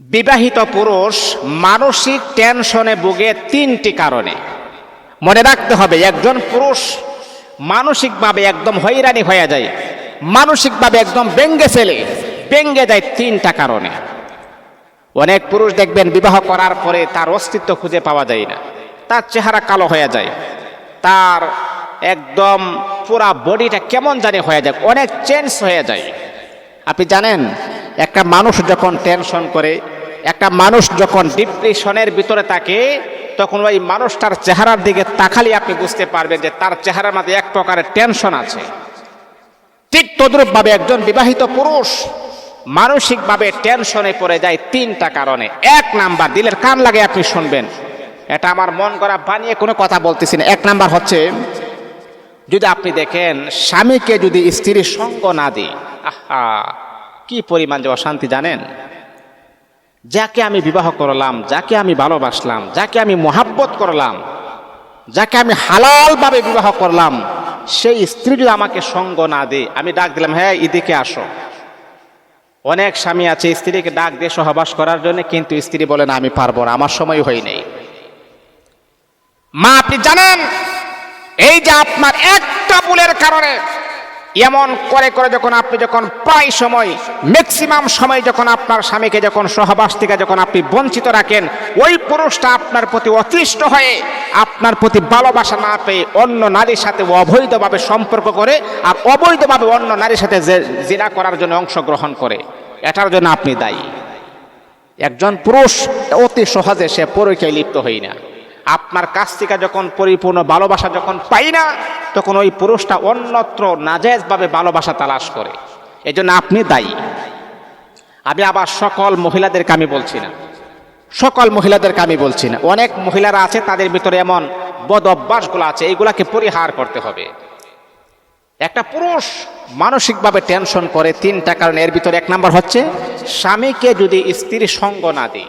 বিবাহিত পুরুষ মানসিক টেনশনে ভুগে তিনটি কারণে। মনে রাখতে হবে, একজন পুরুষ মানসিকভাবে একদম হয়রানি হয়ে যায়, মানসিকভাবে একদম ব্যঙ্গে ছেলে ব্যঙ্গে যায় তিনটা কারণে। অনেক পুরুষ দেখবেন বিবাহ করার পরে তার অস্তিত্ব খুঁজে পাওয়া যায় না, তার চেহারা কালো হয়ে যায়, তার একদম পুরা বডিটা কেমন জানি হয়ে যায়, অনেক চেঞ্জ হয়ে যায়। আপনি জানেন একটা মানুষ যখন টেনশন করে, একটা মানুষ যখন ডিপ্রেশনের ভিতরে থাকে, তখন ওই মানুষটার চেহারার দিকে তাকালে আপনি বুঝতে পারবেন যে তার চেহারার মধ্যে এক প্রকারের টেনশন আছে। ঠিক তদ্রূপভাবে একজন বিবাহিত পুরুষ মানসিকভাবে টেনশনে পড়ে যায় তিনটা কারণে। এক নাম্বার, দিলের কান লাগে আপনি শুনবেন। এটা আমার মন করা বানিয়ে কোনো কথা বলতেছি না। এক নাম্বার হচ্ছে, যদি আপনি দেখেন স্বামীকে যদি স্ত্রীর সঙ্গ না দিই আহা! কি পরিমাণ যে অশান্তি জানেন? যাকে আমি বিবাহ করলাম, যাকে আমি ভালোবাসলাম, যাকে আমি মোহাব্বত করলাম, যাকে আমি হালালভাবে বিবাহ করলাম, সেই স্ত্রী যদি আমাকে সঙ্গ না দে আমি ডাক দিলাম হ্যাঁ এদিকে আসো। অনেক স্বামী আছে, স্ত্রীকে ডাক দিয়ে সহবাস করার জন্য কিন্তু স্ত্রী বলে, না, আমি পারব না, আমার সময় হয় নেই মা, আপনি জানেন, এই যে আপনার একটা ভুলের কারণে এমন করে করে যখন আপনি যখন প্রায় সময় ম্যাক্সিমাম সময় যখন আপনার স্বামীকে যখন সহবাস থেকে যখন আপনি বঞ্চিত রাখেন, ওই পুরুষটা আপনার প্রতি অতিষ্ঠ হয়ে, আপনার প্রতি ভালোবাসা না পেয়ে অন্য নারীর সাথে অবৈধভাবে সম্পর্ক করে আর অবৈধভাবে অন্য নারীর সাথে জিনা করার জন্য অংশগ্রহণ করে। এটার জন্য আপনি দায়ী। একজন পুরুষ অতি সহজে সে পরীক্ষায় লিপ্ত হই না। আপনার কাছ থেকে যখন পরিপূর্ণ ভালোবাসা যখন পাই না, তখন ওই পুরুষটা অন্যত্র নাজায়জভাবে ভালোবাসা তালাশ করে। এই জন্য আপনি দায়ী। আমি আবার সকল মহিলাদেরকে আমি বলছি না। সকল মহিলাদেরকে আমি বলছি না। অনেক মহিলারা আছে, তাদের ভিতরে এমন বদ অভ্যাসগুলো আছে এইগুলাকে পরিহার করতে হবে। একটা পুরুষ মানসিকভাবে টেনশন করে তিনটা কারণ। এর ভিতরে এক নাম্বার হচ্ছে, স্বামীকে যদি স্ত্রীর সঙ্গ না দিই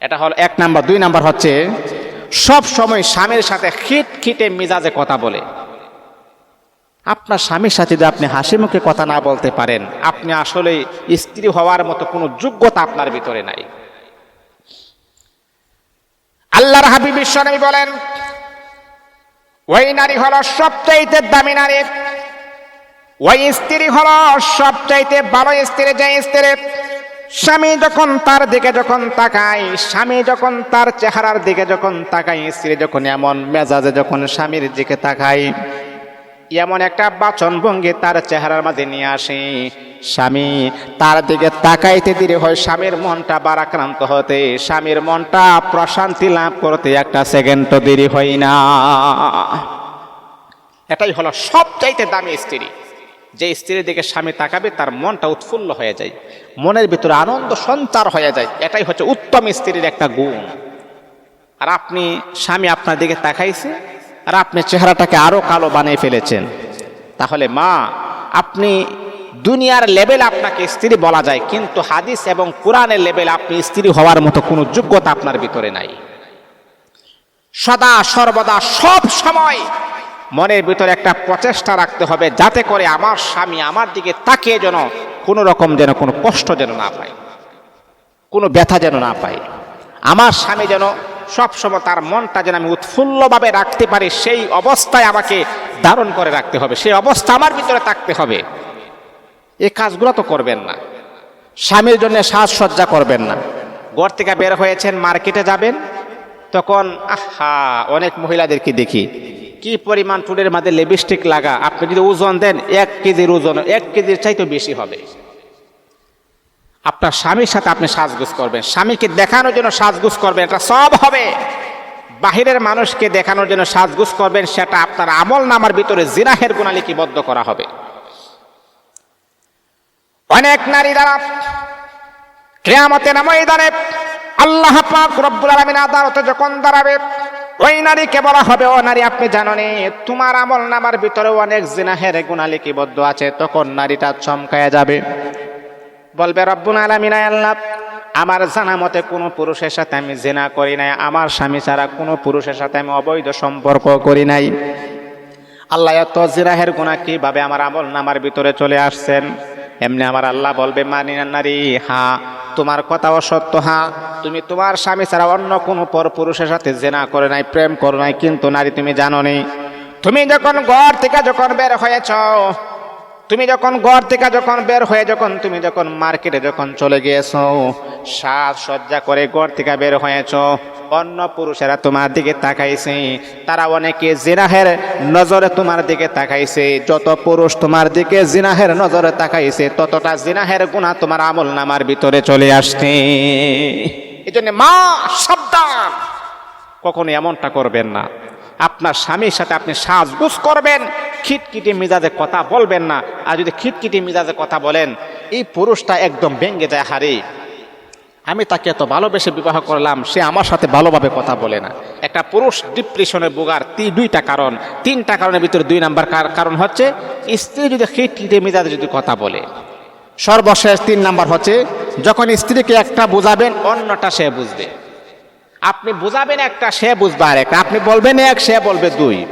এটা হল এক নাম্বার। দুই নাম্বার হচ্ছে সব সময় স্বামীর সাথে খিট খিটে মিজাজে কথা বলে। আপনার স্বামীর সাথে যদি আপনি হাসি মুখে কথা না বলতে পারেন, আপনি আসলে স্ত্রী হওয়ার মতো কোনো যোগ্যতা আপনার ভিতরে নাই। আল্লাহর হাবিব বিশ্বনবী বলেন, ওই নারী হলো সবচাইতে দামি নারী। ওই স্ত্রী হলো সবচাইতে ভালো স্ত্রী, যে স্ত্রী স্বামী যখন তার দিকে যখন তাকায়, স্বামী যখন তার চেহারার দিকে যখন তাকায়, স্ত্রী যখন এমন মেজাজে যখন স্বামীর দিকে তাকায়, এমন একটা বাচন ভঙ্গি তার চেহারার মাঝে নিয়ে আসে। স্বামী তার দিকে তাকাইতে দিলে হয়, স্বামীর মনটা বারাক্রান্ত হতে, স্বামীর মনটা প্রশান্তি লাভ করতে একটা সেকেন্ডও দেরি হয় না। এটাই হলো সবচাইতে দামি স্ত্রী। যে স্ত্রীর দিকে স্বামী তাকাবে, তার মনটা উৎফুল্ল হয়ে যায়। মনের ভিতরে আনন্দ সঞ্চার হয়ে যায়। এটাই হচ্ছে উত্তম স্ত্রীর একটা গুণ। আর আপনি, স্বামী আপনার দিকে তাকাইছে, আর আপনি চেহারাটাকে আরও কালো বানিয়ে ফেলেছেন। তাহলে মা, আপনি দুনিয়ার লেভেল আপনাকে স্ত্রী বলা যায়, কিন্তু হাদিস এবং কোরআনের লেভেল আপনি স্ত্রী হওয়ার মতো কোনো যোগ্যতা আপনার ভিতরে নাই। সদা, সর্বদা, সব সময় মনের ভিতরে একটা প্রচেষ্টা রাখতে হবে যাতে করে আমার স্বামী আমার দিকে তাকিয়ে যেন কোনো রকম যেন কোনো কষ্ট যেন না পায়, কোনো ব্যথা যেন না পায়। আমার স্বামী যেন সবসময় তার মনটা যেন আমি উৎফুল্লভাবে রাখতে পারি, সেই অবস্থায় আমাকে ধারণ করে রাখতে হবে, সেই অবস্থা আমার ভিতরে থাকতে হবে। এই কাজগুলো তো করবেন না। স্বামীর জন্য সাজসজ্জা করবেন না। ঘর থেকে বের হয়েছেন, মার্কেটে যাবেন, তখন আহা, অনেক মহিলাদেরকে দেখি। কি পরিমাণ টুলের মাঝে লিপস্টিক লাগা? আপনি যদি ওজন দেন, এক কেজির ওজন, এক কেজির চাইতে বেশি হবে। আপনার স্বামীর সাথে আপনি সাজগুজ করবেন। স্বামীকে দেখানোর জন্য সাজগুজ করবেন, এটা সব হবে। বাহিরের মানুষকে দেখানোর জন্য সাজগুজ করবেন, সেটা আপনার আমল নামার ভিতরে জিনাহের গুণা লিপিবদ্ধ করা হবে। অনেক নারী দ্বারা কেয়ামতে না ময়দানে আল্লাহ পাক রব্বুল আলামিন আদালতে যখন দাঁড়াবে ওই নারীকে বলা হবে, ও নারী, আপনি জানেন, তোমার আমল নামার ভিতরে অনেক জিনাহের গুণা লিপিবদ্ধ আছে, তখন নারীটা চমকায়া যাবে। বলবে, রব্বুল আলামিন, আয় আল্লাহ, আমার জানা মতে কোনো পুরুষের সাথে আমি জেনা করি নাই, আমার স্বামী ছাড়া কোনো পুরুষের সাথে আমি অবৈধ সম্পর্ক করি নাই। আল্লাহ, এত জিরাহের গুণা কীভাবে আমার আমল নামার ভিতরে চলে আসছেন? এমনি আমার আল্লাহ বলবে মানি না নারী হ্যাঁ তোমার কথা অসত্য হ্যাঁ তুমি তোমার স্বামী ছাড়া অন্য কোনো পর পুরুষের সাথে জেনা করে নাই, প্রেম করো নাই, কিন্তু নারী তুমি জানো নি তুমি যখন ঘর থেকে যখন বের হয়েছ তুমি যখন ঘর থেকে যখন বের হয়ে যখন তুমি যখন মার্কেটে যখন চলে গিয়েছো, সাজ সজ্জা করে ঘর থেকে বের হয়েছ, অন্য পুরুষেরা তোমার দিকে তাকাইছে, তারা অনেকে জিনাহের নজরে তোমার দিকে তাকাইছে, যত পুরুষ তোমার দিকে জিনাহের নজরে তাকাইছে, ততটা জিনাহের গুণা তোমার আমল নামার ভিতরে চলে আসছে। এই জন্য মা, সাবধান! কখনো এমনটা করবেন না। আপনার স্বামীর সাথে আপনি সাজগুজ করবেন খিটখিটি মিজাজে কথা বলবেন না। আর যদি খিটখিটি মিজাজে কথা বলেন, এই পুরুষটা একদম ভেঙ্গে যায়, হারে। আমি তাকে এত ভালোবেসে বিবাহ করলাম, সে আমার সাথে ভালোভাবে কথা বলে না। একটা পুরুষ ডিপ্রেশনে বোগার দুইটা কারণ। তিনটা কারণের ভিতরে দুই নাম্বার কার- কারণ হচ্ছে, স্ত্রী যদি খিটখিটে মেজাজে যদি কথা বলে, সর্বশেষ তিন নাম্বার হচ্ছে, যখন স্ত্রীকে একটা বোঝাবেন, অন্যটা সে বুঝবে। আপনি বোঝাবেন, একটা সে বুঝবে, আর একটা আপনি বলবেন, এক সে বলবে, দুই।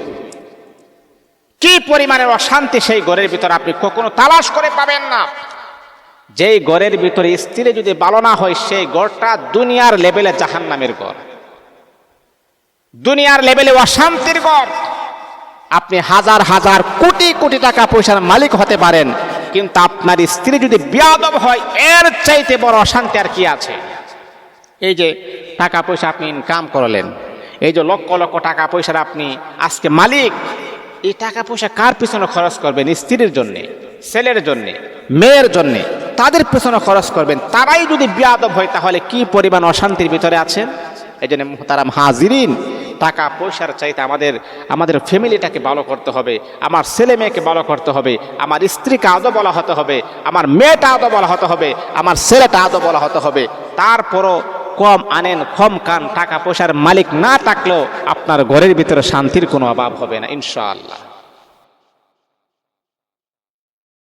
কি পরিমাণের অশান্তি সেই ঘরের ভিতরে আপনি কখনো তালাশ করে পাবেন না। যেই ঘরের ভিতরে স্ত্রী যদি ভালো না হয়, সেই ঘরটা দুনিয়ার লেভেলে জাহান নামের ঘর। দুনিয়ার লেভেলে অশান্তির ঘর। আপনি হাজার হাজার কোটি কোটি টাকা পয়সার মালিক হতে পারেন, কিন্তু আপনার স্ত্রী যদি বিয়াদব হয়, এর চাইতে বড় অশান্তি আর কি আছে? এই যে টাকা পয়সা আপনি ইনকাম করলেন, এই যে লক্ষ লক্ষ টাকা পয়সার আপনি আজকে মালিক এই টাকা পয়সা কার পিছনে খরচ করবেন? স্ত্রীর জন্যে, ছেলের জন্যে, মেয়ের জন্যে? তাদের পেছনে খরচ করবেন। তারাই যদি বিয়াদব হয়, তাহলে কি পরিমাণ অশান্তির ভিতরে আছেন? এই জন্য তারা হাজিরিন, টাকা পয়সার চাইতে আমাদের আমাদের ফ্যামিলিটাকে ভালো করতে হবে, আমার ছেলে মেয়েকে ভালো করতে হবে, আমার স্ত্রীকে আদৌ বলা হতে হবে, আমার মেয়েটা আদৌ বলা হতে হবে, আমার ছেলেটা আদৌ বলা হতে হবে। তারপরও কম আনেন, কম কান টাকা পয়সার মালিক না থাকলেও আপনার ঘরের ভিতরে শান্তির কোনো অভাব হবে না, ইনশাআল্লাহ।